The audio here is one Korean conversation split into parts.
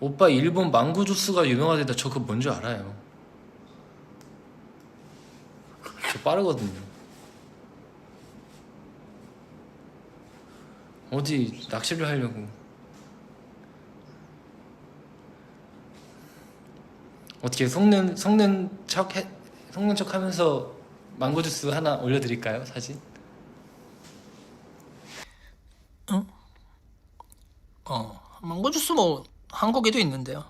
오빠 일본 망고 주스가 유명하대다 저 그거 뭔지 알아요. 저 빠르거든요. 어디 낚시를 하려고. 어떻게 속는 속는 척 해, 속는 척 하면서 망고 주스 하나 올려드릴까요 사진? 어, 망고 주스 뭐 한국에도 있는데요.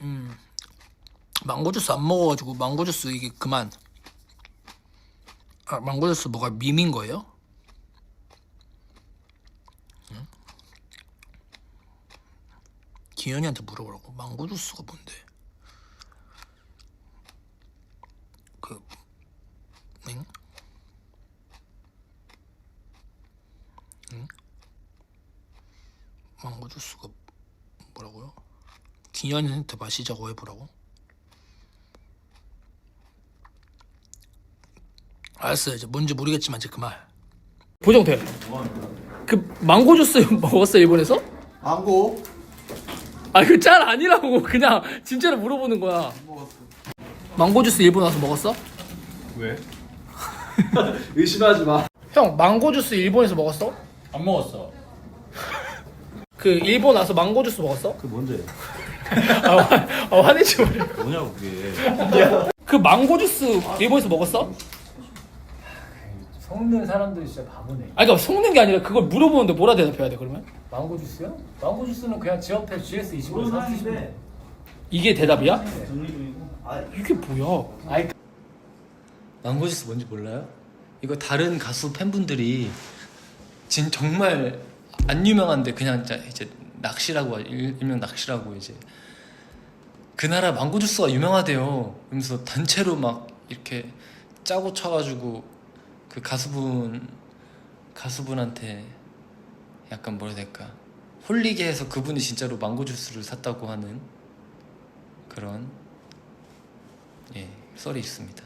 음, 망고 주스 안 먹어가지고 망고 주스 이게 그만. 아, 망고 주스 뭐가 밈인 거예요? 응? 기현이한테 물어보라고. 망고 주스가 뭔데? 그 응? 응? 망고 주스가 뭐라고요? 기현이한테 마시자고 해보라고? 알았어요 이제 뭔지 모르겠지만 이제 그만 보정돼 그 망고 주스 먹었어 일본에서? 망고 아그 짤 아니라고 그냥 진짜로 물어보는 거야 망고 주스 일본 와서 먹었어? 왜? 의심하지 마. 형 망고 주스 일본에서 먹었어? 안 먹었어. 그 일본 와서 망고 주스 먹었어? 그 뭔데? 아, 화, 아 화내지 마. 뭐냐고 그게. 그 망고 주스 일본에서 먹었어? 속는 사람들이 진짜 바보네. 아니 그러니까 속는 게 아니라 그걸 물어보는데 뭐라 대답해야 돼 그러면? 망고 주스요? 망고 주스는 그냥 지 앞에 GS 25에 사주시면 돼. 이게 대답이야? 정리 중이고. 아 이게 뭐야? 아이 망고 주스 뭔지 몰라요? 이거 다른 가수 팬분들이 진 정말 안 유명한데 그냥 자- 이제 낚시라고 일- 일명 낚시라고 이제 그 나라 망고 주스가 유명하대요. 그러면서 단체로 막 이렇게 짜고 쳐가지고 그 가수분 가수분한테 약간 뭐라 해야 될까 홀리게 해서 그분이 진짜로 망고 주스를 샀다고 하는 그런 예 썰이 있습니다.